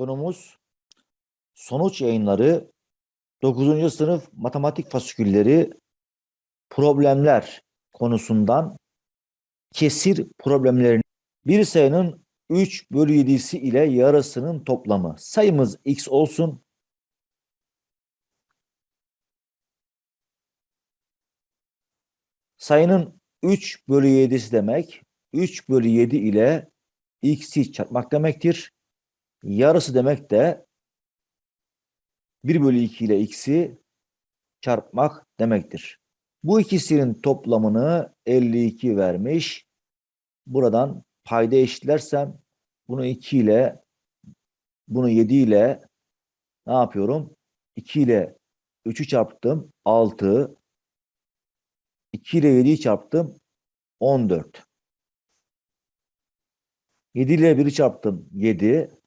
Konumuz sonuç yayınları 9. sınıf matematik fasikülleri problemler konusundan kesir problemlerini bir sayının 3 bölü 7'si ile yarısının toplamı. Sayımız x olsun. Sayının 3 bölü 7'si demek 3 bölü 7 ile x'i çarpmak demektir. Yarısı demek de 1 bölü 2 ile x'i çarpmak demektir. Bu ikisinin toplamını 52 vermiş. Buradan payda eşitlersem bunu 2 ile bunu 7 ile ne yapıyorum? 2 ile 3'ü çarptım 6 2 ile 7'yi çarptım 14 7 ile 1'i çarptım 7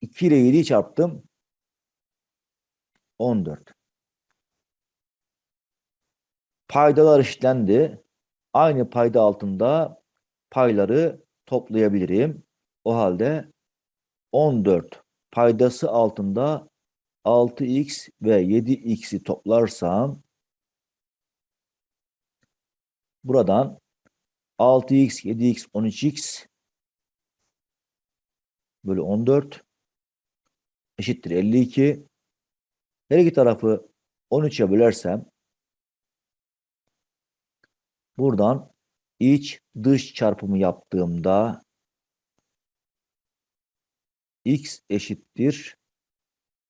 2 ile 7'yi çarptım 14 paydalar eşitlendi. Aynı payda altında payları toplayabilirim. O halde 14 paydası altında 6x ve 7x'i toplarsam buradan 6x, 7x, 13x bölü 14 eşittir 52. Her iki tarafı 13'e bölersem buradan iç dış çarpımı yaptığımda x eşittir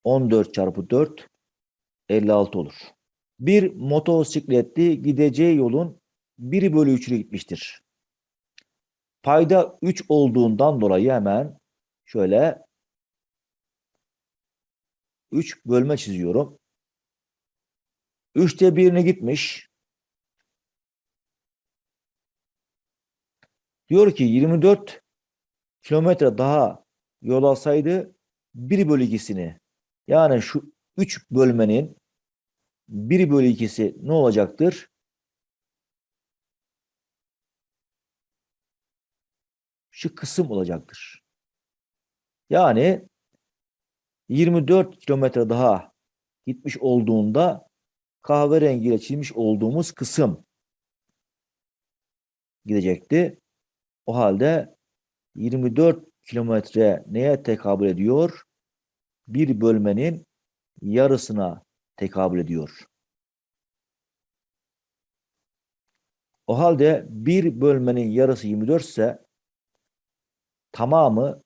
14 çarpı 4 56 olur. Bir motosikletli gideceği yolun 1 bölü 3'ünü gitmiştir. Payda 3 olduğundan dolayı hemen şöyle 3 bölme çiziyorum. 3'te 1'ini gitmiş. Diyor ki 24 kilometre daha yol alsaydı 1 bölü 2'sini yani şu 3 bölmenin 1 bölü 2'si ne olacaktır? Şu kısım olacaktır. Yani 24 kilometre daha gitmiş olduğunda kahverengiyle çizmiş olduğumuz kısım gidecekti. O halde 24 kilometre neye tekabül ediyor? Bir bölmenin yarısına tekabül ediyor. O halde bir bölmenin yarısı 24 ise tamamı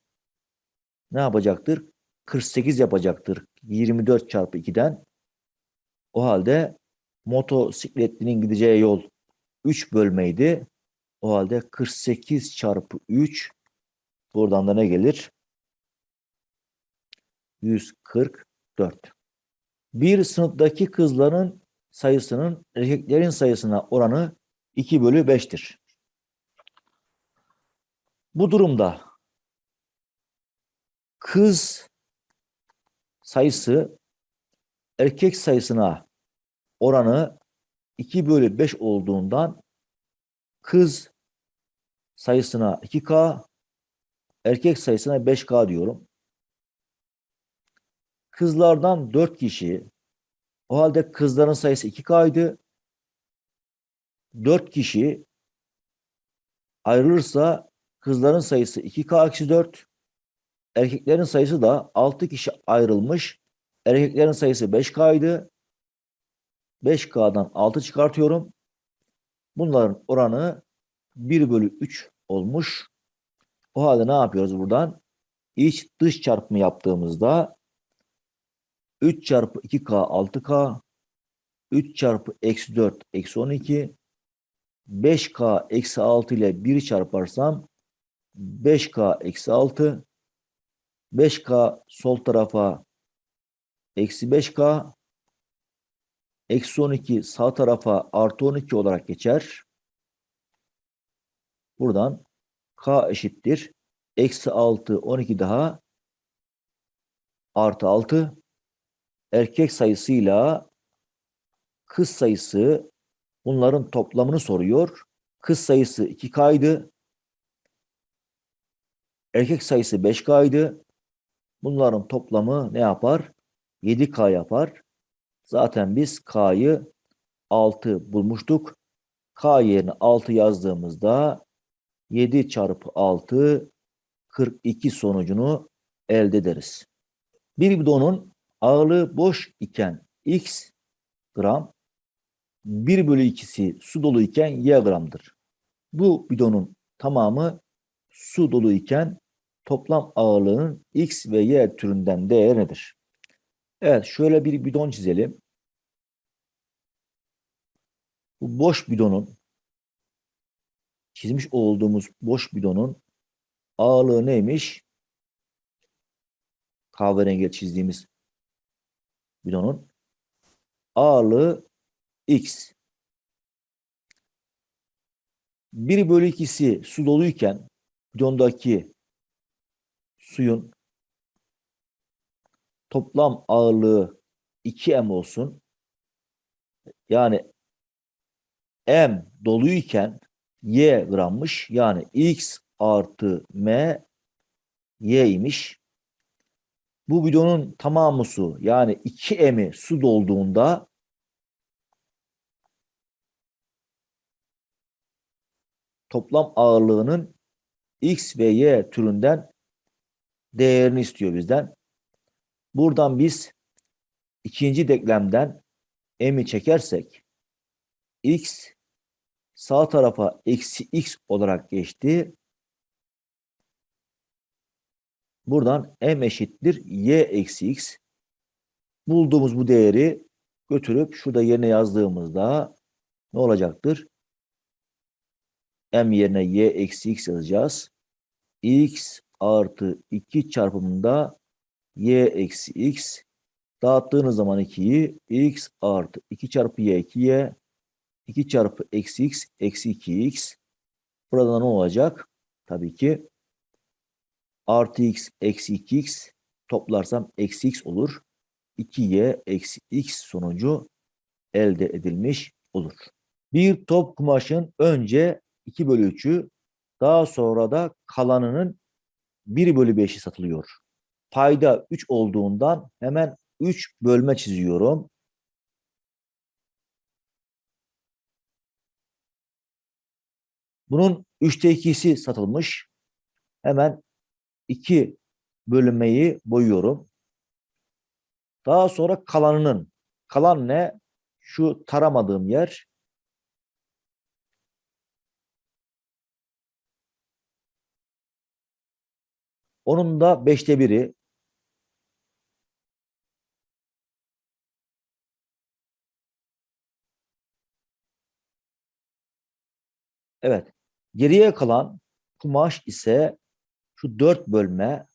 ne yapacaktır? 48 yapacaktır. 24 çarpı 2'den. O halde motosikletlinin gideceği yol 3 bölmeydi. O halde 48 çarpı 3 buradan da ne gelir? 144. Bir sınıftaki kızların sayısının erkeklerin sayısına oranı 2 bölü 5'tir. Bu durumda kız sayısı erkek sayısına oranı 2 bölü 5 olduğundan kız sayısına 2K, erkek sayısına 5K diyorum. Kızlardan 4 kişi, o halde kızların sayısı 2K'ydı. 4 kişi ayrılırsa kızların sayısı 2K-4, erkeklerin sayısı da 6 kişi ayrılmış. Erkeklerin sayısı 5K'ydı. 5K'dan 6 çıkartıyorum. Bunların oranı 1 bölü 3 olmuş. O halde ne yapıyoruz buradan? İç dış çarpımı yaptığımızda 3 çarpı 2K 6K 3 çarpı eksi 4 eksi 12 5K eksi 6 ile 1'i çarparsam 5K eksi 6 5K sol tarafa eksi 5K eksi 12 sağ tarafa artı 12 olarak geçer. Buradan K eşittir. Eksi 6, 12 daha artı 6. Erkek sayısıyla kız sayısı bunların toplamını soruyor. Kız sayısı 2K'ydı. Erkek sayısı 5K'ydı. Bunların toplamı ne yapar? 7K yapar. Zaten biz K'yı 6 bulmuştuk. K yerine 6 yazdığımızda 7 çarpı 6 42 sonucunu elde ederiz. Bir bidonun ağırlığı boş iken x gram, 1 bölü 2'si su dolu iken y gramdır. Bu bidonun tamamı su dolu iken toplam ağırlığının x ve y türünden değeri nedir? Evet şöyle bir bidon çizelim. Bu boş bidonun çizmiş olduğumuz boş bidonun ağırlığı neymiş? Kahverengi çizdiğimiz bidonun ağırlığı x. 1 bölü 2'si su doluyken bidondaki suyun toplam ağırlığı 2m olsun. Yani m doluyken y grammış. Yani x artı m y imiş. Bu bidonun tamamı su. Yani 2m'i su dolduğunda toplam ağırlığının x ve y türünden değerini istiyor bizden. Buradan biz ikinci denklemden m'i çekersek x sağ tarafa eksi x olarak geçti. Buradan m eşittir y eksi x. Bulduğumuz bu değeri götürüp şurada yerine yazdığımızda ne olacaktır? m yerine y eksi x yazacağız. x artı 2 çarpımında y eksi x dağıttığınız zaman 2'yi x artı 2 çarpı y 2y 2 çarpı eksi x eksi 2x burada ne olacak? Tabii ki artı x eksi 2x toplarsam eksi x olur. 2y eksi x sonucu elde edilmiş olur. Bir top kumaşın önce 2 bölü 3'ü daha sonra da kalanının 1 bölü 5'i satılıyor. Payda 3 olduğundan hemen 3 bölme çiziyorum. Bunun 3'te 2'si satılmış. Hemen 2 bölünmeyi boyuyorum. Daha sonra kalanının, kalan ne? Şu taramadığım yer. Onun da beşte biri. Evet. Geriye kalan kumaş ise şu dört bölme.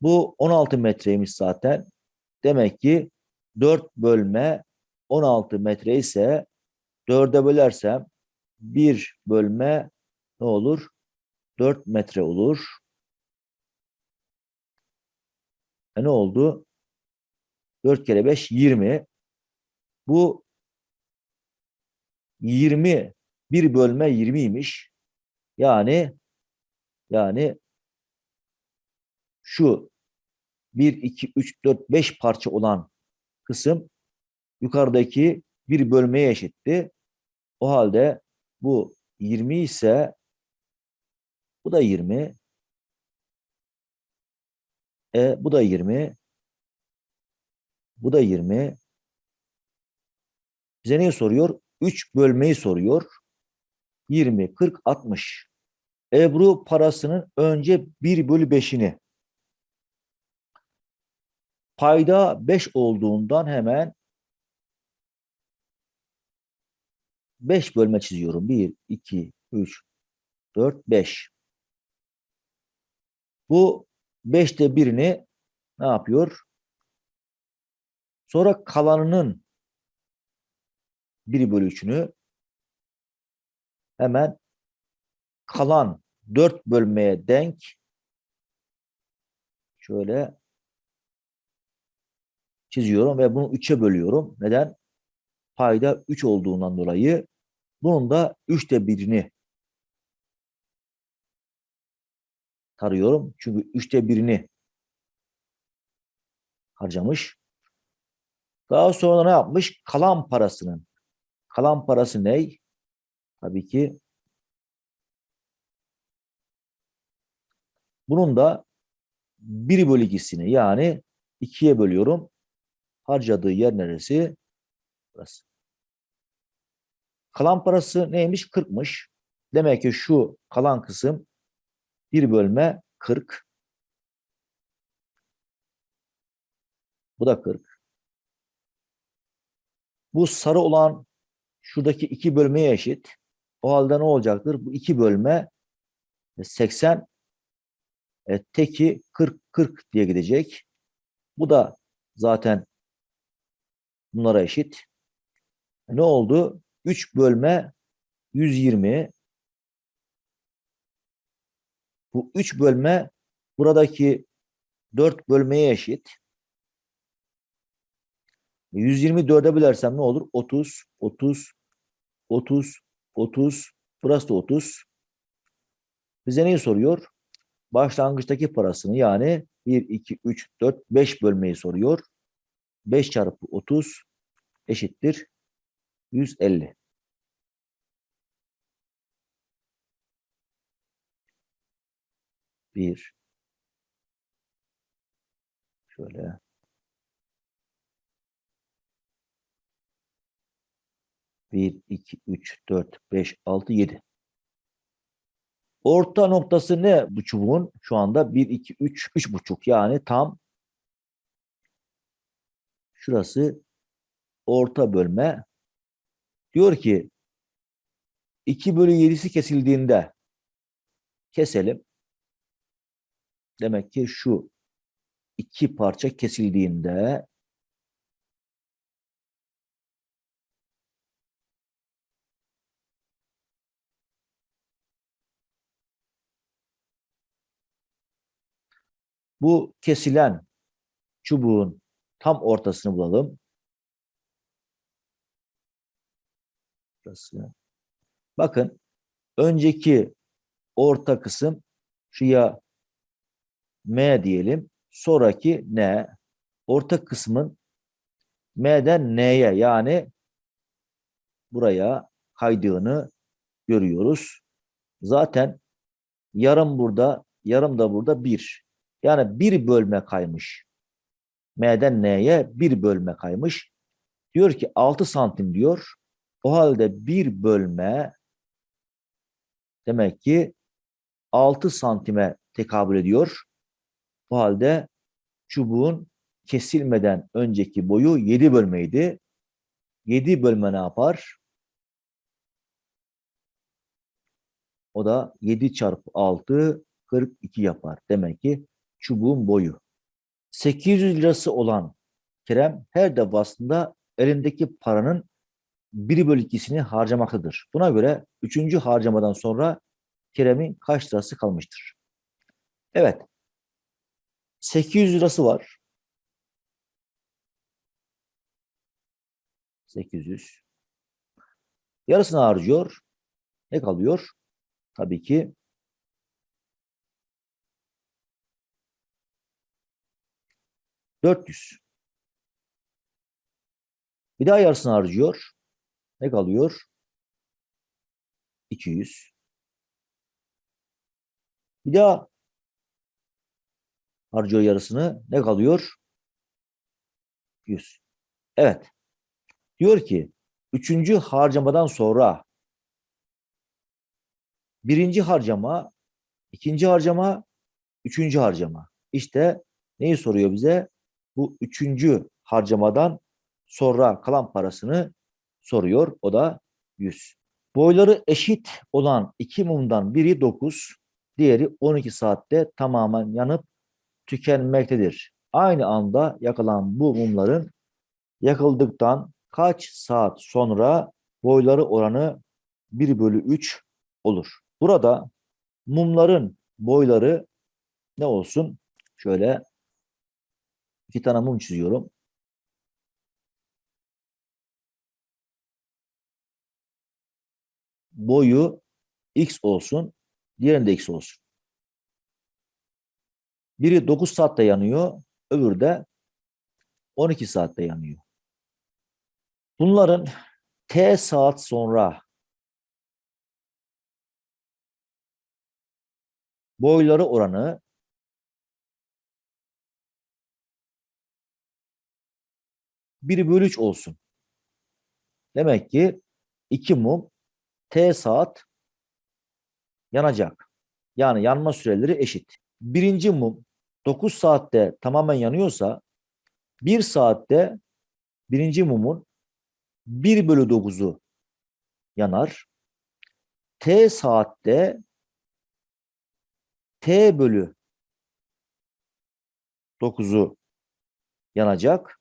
Bu 16 metreymiş zaten. Demek ki 4 bölme 16 metre ise 4'e bölersem 1 bölme ne olur? 4 metre olur. E ne oldu? 4 kere 5 20. Bu 20 bir bölme 20'ymiş. Yani yani şu 1, 2, 3, 4, 5 parça olan kısım yukarıdaki bir bölmeye eşitti. O halde bu 20 ise bu da 20. E bu da 20. Bu da 20. Bize neyi soruyor? 3 bölmeyi soruyor. 20, 40, 60. Ebru parasının önce 1 bölü 5'ini payda 5 olduğundan hemen 5 bölme çiziyorum. 1, 2, 3, 4, 5. Bu 5'te birini ne yapıyor? Sonra kalanının 1 bölü 3'ünü hemen kalan 4 bölmeye denk şöyle çiziyorum ve bunu 3'e bölüyorum. Neden? Payda 3 olduğundan dolayı bunun da 3'te birini tarıyorum. Çünkü üçte birini harcamış. Daha sonra ne yapmış? Kalan parasının. Kalan parası ne? Tabii ki bunun da 1 bölü 2'sini yani 2'ye bölüyorum. Harcadığı yer neresi? Burası. Kalan parası neymiş? 40'mış. Demek ki şu kalan kısım 1 bölme 40. Bu da 40. Bu sarı olan şuradaki iki bölmeye eşit. O halde ne olacaktır? Bu iki bölme 80 e, teki 40-40 diye gidecek. Bu da zaten bunlara eşit. Ne oldu? 3 bölme 120. Bu 3 bölme buradaki 4 bölmeye eşit. 124'e bölersem ne olur? 30, 30, 30, 30. Burası da 30. Bize neyi soruyor? Başlangıçtaki parasını yani 1, 2, 3, 4, 5 bölmeyi soruyor. 5 çarpı 30 eşittir 150. Bir. Şöyle. Bir, iki, üç, dört, beş, altı, yedi. Orta noktası ne bu çubuğun? Şu anda bir, iki, üç, üç buçuk. Yani tam şurası orta bölme. Diyor ki 2 bölü 7'si kesildiğinde keselim. Demek ki şu iki parça kesildiğinde bu kesilen çubuğun tam ortasını bulalım. Burası. Bakın önceki orta kısım şuraya M diyelim. Sonraki N. Orta kısmın M'den N'ye yani buraya kaydığını görüyoruz. Zaten yarım burada, yarım da burada bir. Yani bir bölme kaymış. M'den N'ye bir bölme kaymış. Diyor ki 6 santim diyor. O halde bir bölme demek ki 6 santime tekabül ediyor. O halde çubuğun kesilmeden önceki boyu 7 bölmeydi. 7 bölme ne yapar? O da 7 çarpı 6 42 yapar. Demek ki çubuğun boyu. 800 lirası olan Kerem her defasında elindeki paranın 1 bölü 2'sini harcamaktadır. Buna göre 3. harcamadan sonra Kerem'in kaç lirası kalmıştır? Evet. 800 lirası var. 800. Yarısını harcıyor. Ne kalıyor? Tabii ki 400. Bir daha yarısını harcıyor. Ne kalıyor? 200. Bir daha harcıyor yarısını. Ne kalıyor? 100. Evet. Diyor ki üçüncü harcamadan sonra birinci harcama, ikinci harcama, üçüncü harcama. İşte neyi soruyor bize? Bu üçüncü harcamadan sonra kalan parasını soruyor. O da 100. Boyları eşit olan iki mumdan biri 9, diğeri 12 saatte tamamen yanıp tükenmektedir. Aynı anda yakılan bu mumların yakıldıktan kaç saat sonra boyları oranı 1 bölü 3 olur. Burada mumların boyları ne olsun? Şöyle iki tane mum çiziyorum. boyu x olsun, diğerinde x olsun. Biri 9 saatte yanıyor, öbürü de 12 saatte yanıyor. Bunların T saat sonra boyları oranı bir bölü üç olsun. Demek ki iki mum T saat yanacak. Yani yanma süreleri eşit. Birinci mum 9 saatte tamamen yanıyorsa 1 saatte birinci mumun 1 bölü 9'u yanar. T saatte T bölü 9'u yanacak.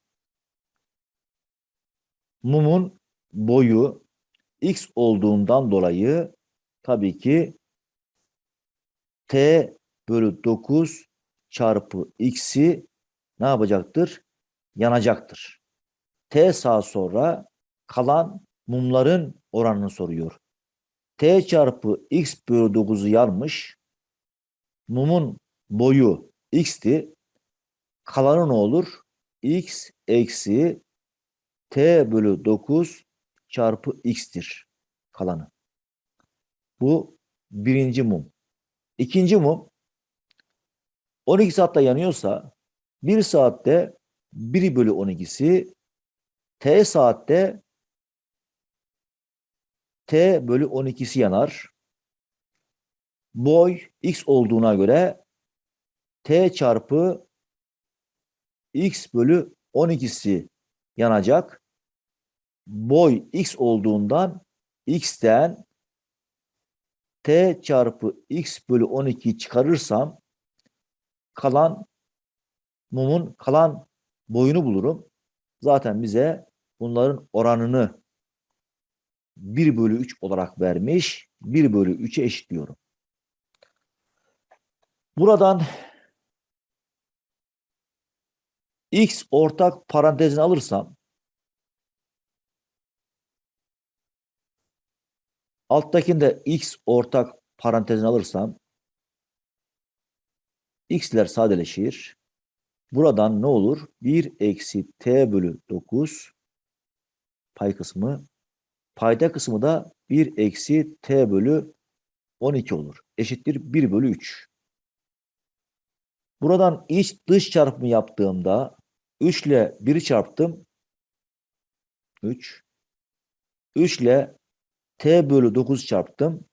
Mumun boyu x olduğundan dolayı tabii ki t bölü 9 çarpı x'i ne yapacaktır? Yanacaktır. T saat sonra kalan mumların oranını soruyor. T çarpı x bölü 9'u yanmış. Mumun boyu x'ti. Kalanı ne olur? x eksi t bölü 9 çarpı x'tir kalanı. Bu birinci mum. İkinci mum 12 saatte yanıyorsa 1 saatte 1 bölü 12'si t saatte t bölü 12'si yanar. Boy x olduğuna göre t çarpı x bölü 12'si yanacak. Boy x olduğundan x'ten t çarpı x bölü 12'yi çıkarırsam kalan mumun kalan boyunu bulurum. Zaten bize bunların oranını 1 bölü 3 olarak vermiş. 1 bölü 3'e eşitliyorum. Buradan x ortak parantezini alırsam alttakinde x ortak parantezini alırsam x'ler sadeleşir. Buradan ne olur? 1 eksi t bölü 9 pay kısmı payda kısmı da 1 eksi t bölü 12 olur. Eşittir 1 bölü 3. Buradan iç dış çarpımı yaptığımda 3 ile 1'i çarptım. 3. 3 ile t bölü 9 çarptım.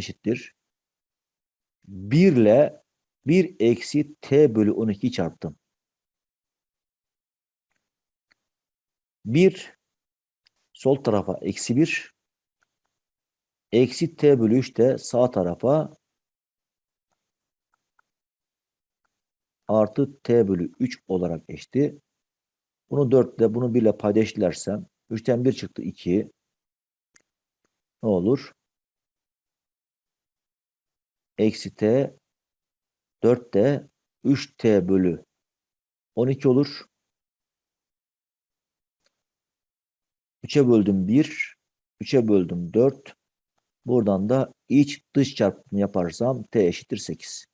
Eşittir. 1 ile 1 eksi t bölü 12 çarptım. 1 sol tarafa eksi 1 eksi t bölü 3 de sağ tarafa artı t bölü 3 olarak eşti. Bunu 4 ile bunu 1 ile paydaşlersem 3'ten 1 çıktı 2. Ne olur? Eksi t 4 de 3t bölü 12 olur. 3'e böldüm 1. 3'e böldüm 4. Buradan da iç dış çarpımı yaparsam t eşittir 8.